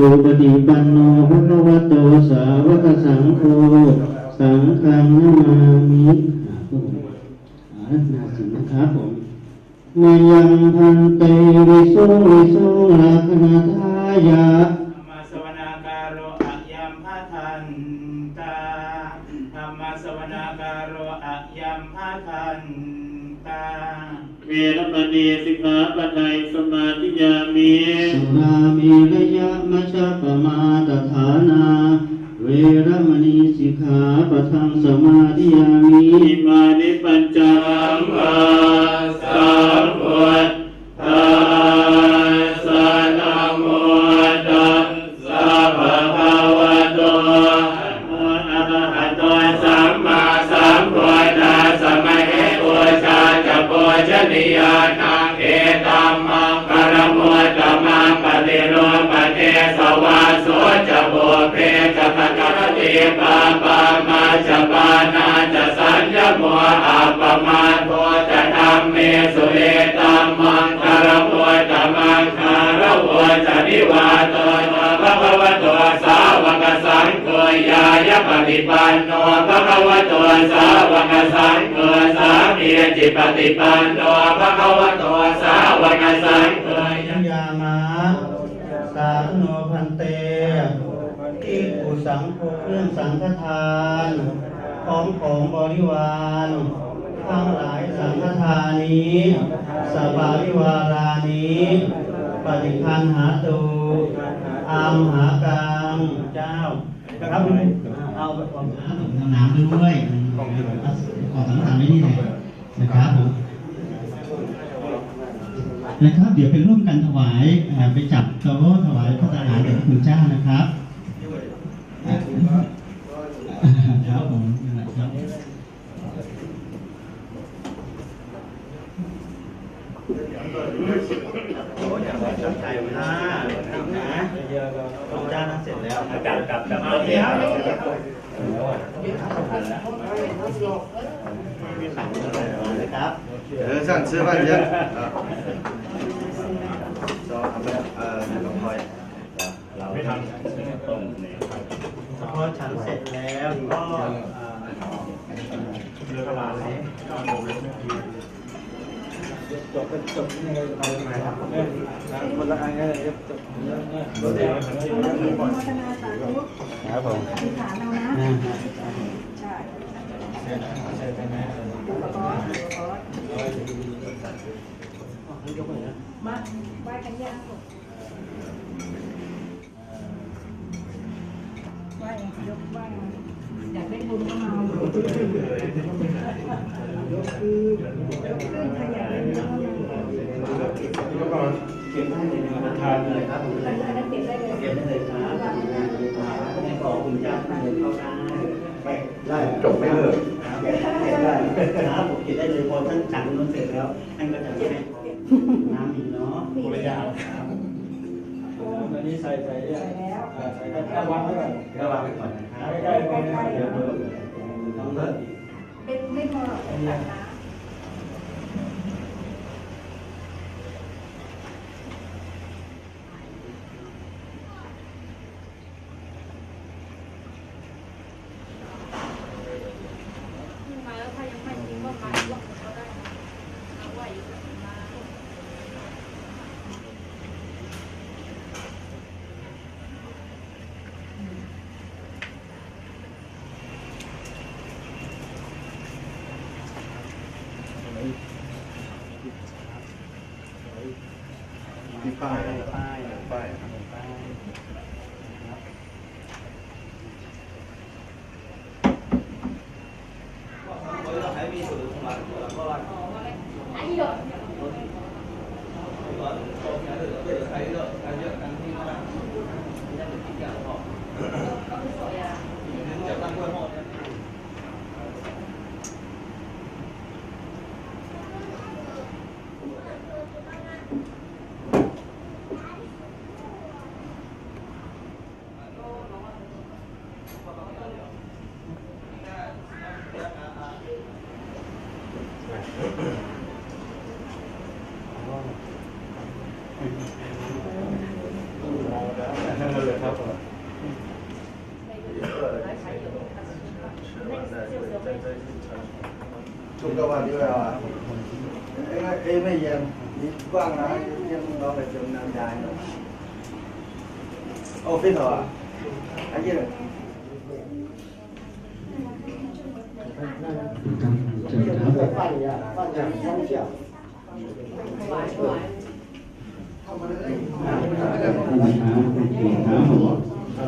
สุปฏิปันโนภะคะวะโตสาวกสังโฆสังฆังนามามิอารัตนาสินนะครับผมมายังพันเตวิสุวิสุลักนาทายะ เวรมณีสิกขาปะไทยสมาธิยามีสุรามีระยะมัช จะปานาจะสัญญโมอัปมาโทจะธรรมเมสุเอตัมมังกรมุตตมังคารโวจะนิวาโตนะภะคะวตสาวกสังโฆยายะปฏิปันโนภะคะวะโตสาวกสังโฆสามีจิปฏิปันโนภะคะวะโตสาวกสังโฆยัญญามาสาธุโนพันเตอิปุสังโฆเครื่องสังฆทาน ของของบริวารทั้งหลายสังฆทานี้ สบาริวารานี้ ปฏิคันหาตูอามหากังเจ้าครับเอาไปก่อนน้ำน้ำด้วยขอสังฆทานไว้นี่เลยนะครับผมนะครับ เดี๋ยวไปร่วมกันถวายไปจับโต๊ะถวายพระทหารแด่พระคุณเจ้านะครับอ่าครับ ตั้งใจไว้นะนะต้องจ้างนั้นเสร็จแล้วกลับกลับกลับโอเคครับแล้วอะสั่งอะไรเลยครับเออสั่งซื้อบ้านเยอะจอทำแบบเออลองคอยเราไม่ทำต้มเนี่ยพอฉันเสร็จแล้วก็ เรือพลาเลยคนละอันกันเลยจบครับผมอธิษฐานเอานะอ่าใช่มาไหว้กันยังไหว้ยกไหว้อยากได้บุญก็มาเอายกขึ้นยกขึ้นใครอยากได้บุญก็มา แล้วก็เก็บได้เลยนะครับทานเลยครับอันนั้นเก็บได้เลยครับให้ขอคุณเจ้าเดินเข้าได้ได้จบไม่เลิกครับเก็บได้ครับผมเก็บได้เลยพอท่านฉันนู้นเสร็จแล้วท่านก็จะให้น้ำอีกเนาะมีแล้วอันนี้ใส่ใส่ใส่แล้วใส่แค่วางไว้ก่อนก็วางไว้ก่อนนะครับใกล้ๆใกล้ๆเดี๋ยว เดี๋ยวต้อ เ นั่นเลยครับ chung các bạn như là em em bây giờ đi quang là em nó phải chừng năm dài nữa ô phết rồi à anh kia này เชิญครับ 饭呀饭呀方向 ท่านนะครับคุณเกียรติครับผม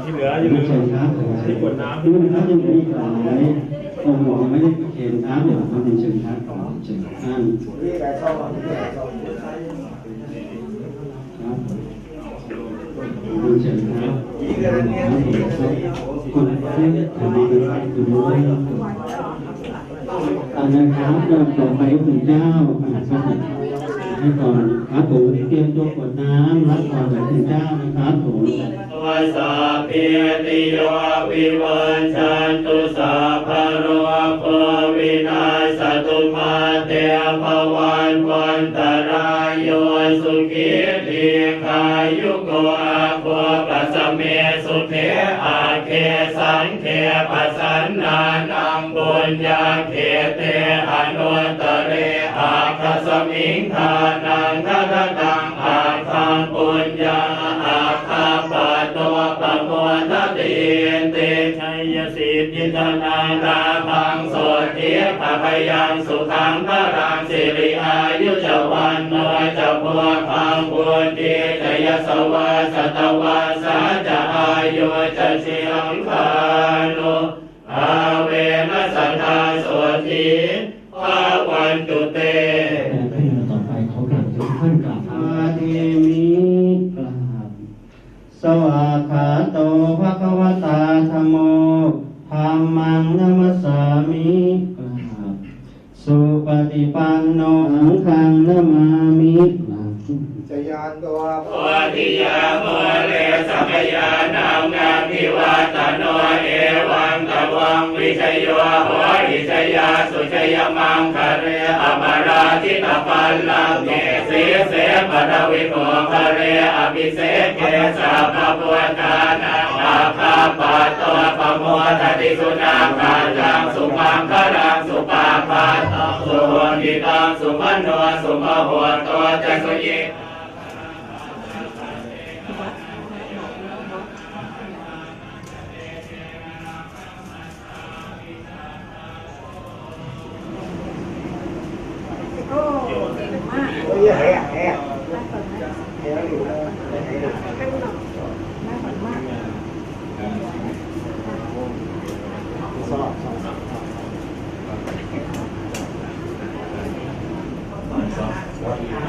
ที่เหลืออย่าลืมเชิญครับที่กดน้ำดูนะครับยังมีอีกหลายองค์ยังไม่ได้เชิญครับเดี๋ยวครับเชิญครับเชิญท่าน đi cái sau mà đi cái sau ครับเชิญครับ chỉ cái này nghe thì cái này คุณที่ทำดีเป็นคุณด้วยอันนะครับต่อไปคุณเจ้าครับ ให้ก่อนครับผมเตรียมตัวกดน้ำรับก่อนจากคุณเจ้านะครับผมวาสาพิติโยวิวัชชันตุสาภโรโควินาสตุมาเตภวันวันตรายโยสุขีทีขายุโกอาโคปัสเมสุเทอาเคสังเคปัสสันนานังบุญญาเขเตอนุตตเร อาสมิงทานังทัตตังอาคังปุญญาอาคาปะโตปะโมทติเตชัยสิทธิธนาราพังโสติภะพยังสุขังพรังสิริอายุจวันโนจพัวพังบุญดีจะยสวาสตวาสาจะอายุจะเชียง ฏิปันโนสังฆังนามามิกราบ chạy an đó โอติยาโมเลสัพยานามนาทิวาตโนเอวังตวังวิชยโยโหอิชยาสุชยมังคะเรอมราทิตปัลลังเกสีเสปทวิโกคะเรอภิเศษเกสัพพะทานาอาคาปะโตปโมทติสุนาคาจังสุ โนสุมโหโตจัสุยิ ไ